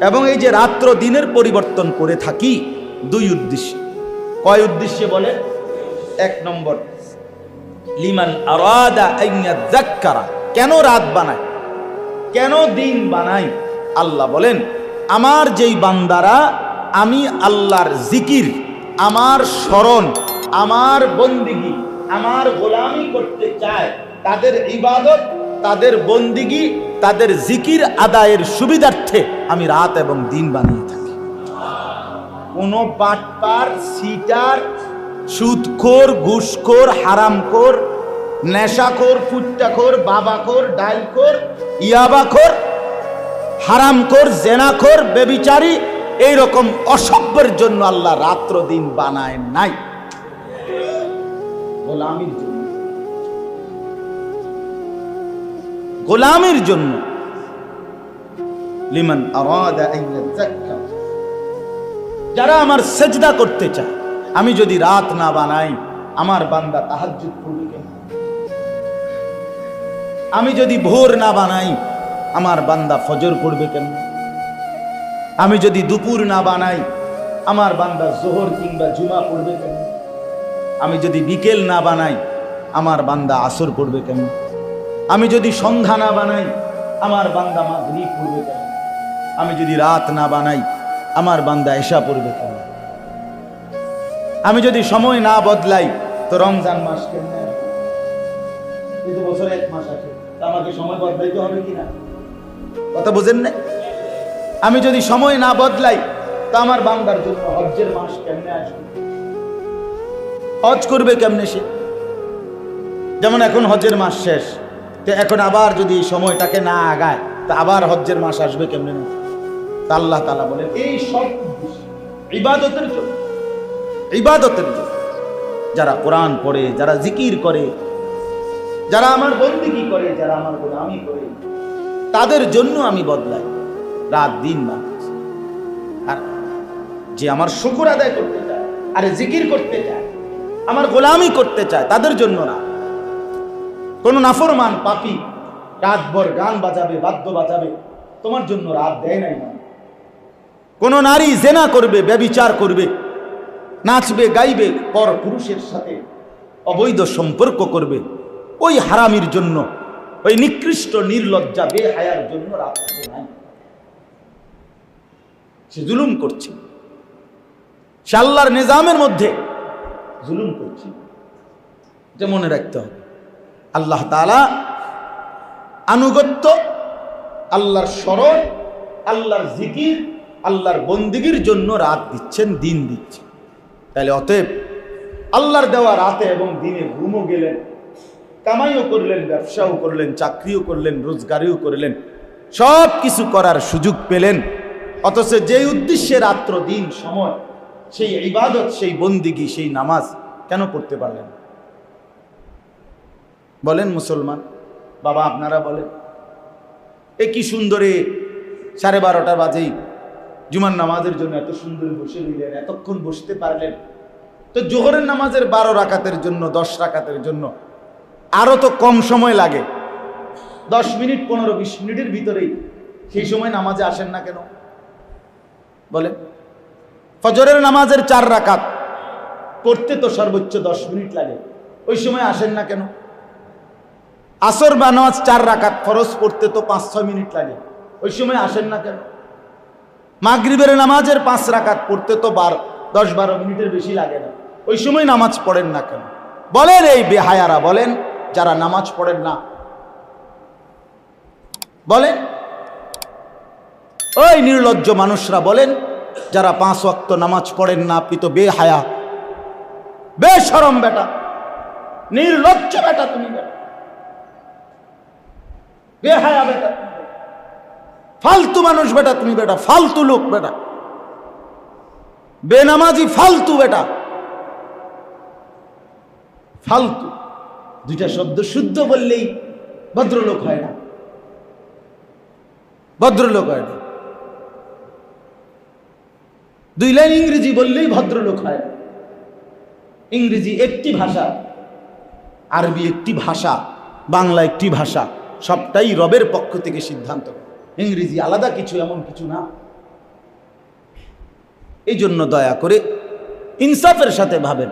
এবং এই যে রাত্র দিনের পরিবর্তন করে থাকি, দুই উদ্দেশ্যে। কয় উদ্দেশ্যে বলে? এক নম্বর, লিমান আরাদা যাক্কারা। কেন রাত বানায়? কেন দিন বানাই আল্লাহ বলেন, আমার যেই বান্দারা, আমি আল্লাহর জিকির, আমার স্মরণ, আমার বন্দিগি, আমার গোলামি করতে চায়, তাদের ইবাদত তাদের বন্দিগি, তাদের জিকির আদায়ের সুবিধার্থে আমি রাত এবং দিন বানিয়ে থাকি। কোনো বাটপার, সিটার, সুদখোর, ঘুষখোর, হারামখোর, নেশাখোর, ফুট্টাখোর, বাবাখোর ডাইলখোর ইয়াবাখোর, হারামখোর, জেনাখোর, বেবিচারী, এইরকম অসভ্যের জন্য আল্লাহ রাত্র দিন বানায় নাই। গোলামির গোলামির জন্য। লিমান যারা আমার সেজদা করতে চায়, আমি যদি রাত না বানাই, আমার বান্দা তাহাজ্জুদ করবে আমি যদি ভোর না বানাই, আমার বান্দা ফজর করবে কেন? আমি যদি দুপুর না বানাই, আমার বান্দা জোহর কিংবা জুমা পড়বে কেন? আমি যদি বিকেল না বানাই, আমার বান্দা আসর পড়বে কেন? আমি যদি সন্ধ্যা না বানাই, আমার বান্দা মাগরিব পড়বে কেন আমি যদি রাত না বানাই, আমার বান্দা এসা পড়বে কেন আমি যদি সময় না বদলাই, তো রমজান মাস কিনা বুঝেন না আমি যদি সময় না বদলাই, তা আমার বান্দার জন্য হজ্জের মাস হজ করবে কেমনে সে? যেমন এখন হজ্জের মাস শেষ তো এখন আবার যদি সময়টাকে না আগায়, তা আবার হজ্জের মাস আসবে কেমনে? না তা আল্লাহ তালা বলেন, এই সব ইবাদতের জন্য ইবাদতের জন্য যারা কোরআন পড়ে, যারা জিকির করে, যারা আমার বন্দিগি করে, যারা আমার গোলামি করে, তাদের জন্য আমি বদলাই, রাত দিন মানুষ আর যে আমার শুকুর আদায় করতে চায়, আরে জিকির করতে চায়, আমার গোলামি করতে চায়, তাদের জন্য না। কোন নাফরমান পাপি রাত রাতভর গান বাজাবে, বাদ্য বাজাবে, তোমার জন্য রাত দেয় নাই না কোন নারী জেনা করবে, ব্যবিচার করবে, নাচবে, গাইবে, পর পুরুষের সাথে অবৈধ সম্পর্ক করবে, ওই হারামির জন্য, ওই নিকৃষ্ট, নির্লজ্জা, বেহায়ার জন্য রাত নাই। সে জুলুম করছে। সে আল্লাহর নিজামের মধ্যে জুলুম করছে। এটা মনে রাখতে হবে। আল্লাহ তালা আনুগত্য, আল্লাহর স্মরণ, আল্লাহর জিকির, আল্লাহর বন্দিগির জন্য রাত দিচ্ছেন, দিন দিচ্ছেন তাহলে অতএব আল্লাহর দেওয়া রাতে এবং দিনে ঘুমও গেলেন, কামাইও করলেন, ব্যবসাও করলেন, চাকরিও করলেন, রোজগারিও করলেন সব কিছু করার সুযোগ পেলেন অথচ যেই উদ্দেশ্যে রাত্র, দিন, সময়, সেই ইবাদত, সেই বন্দিগি, সেই নামাজ কেন পড়তে পারলেন? বলেন মুসলমান, বাবা আপনারা বলেন। এ কি সুন্দরে সাড়ে বারোটা বাজেই জুমার নামাজের জন্য এত সুন্দর বসে রইলেন, এতক্ষণ বসতে পারলেন। তো জোহরের নামাজের বারো রাকাতের জন্য, দশ রাকাতের জন্য আরও তো কম সময় লাগে। দশ মিনিট, পনেরো, বিশ মিনিটের ভিতরেই সেই সময় নামাজে আসেন না কেন? বলেন। ফজরের নামাজের চার রাকাত, পড়তে তো সর্বোচ্চ দশ মিনিট লাগে। ওই সময় আসেন না কেন? আসর বা নামাজ চার রাকাত, ফরজ পড়তে তো পাঁচ, ছয় মিনিট লাগে। ওই সময় আসেন না কেন? মাগরিবের নামাজের পাঁচ রাকাত পড়তে তো বার, দশ বারো মিনিটের বেশি লাগে না। ওই সময় নামাজ পড়েন না কেন? বলেন এই বেহায়ারা, বলেন, যারা নামাজ পড়েন না। বলেন, ওই নির্লজ্জ মানুষরা বলেন, যারা পাঁচ ওয়াক্ত নামাজ পড়েন না, আপনি তো বেহায়া। বেসরম বেটা, নির্লজ্জ বেটা তুমি বেটা বেহায়া বেটা। ফালতু মানুষ বেটা তুমি বেটা, ফালতু লোক বেটা। বেনামাজি ফালতু বেটা। ফালতু। দুইটা শব্দ শুদ্ধ বললেই ভদ্রলোক হয় না। ভদ্রলোক হয় না। দুই লাইন ইংরেজি বললেই ভদ্রলোক হয় ইংরেজি একটি ভাষা, আরবি একটি ভাষা, বাংলা একটি ভাষা। সবটাই রবের পক্ষ থেকে সিদ্ধান্ত। ইংরেজি আলাদা কিছু, এমন কিছু না। এই জন্য দয়া করে ইনসাফের সাথে ভাবেন।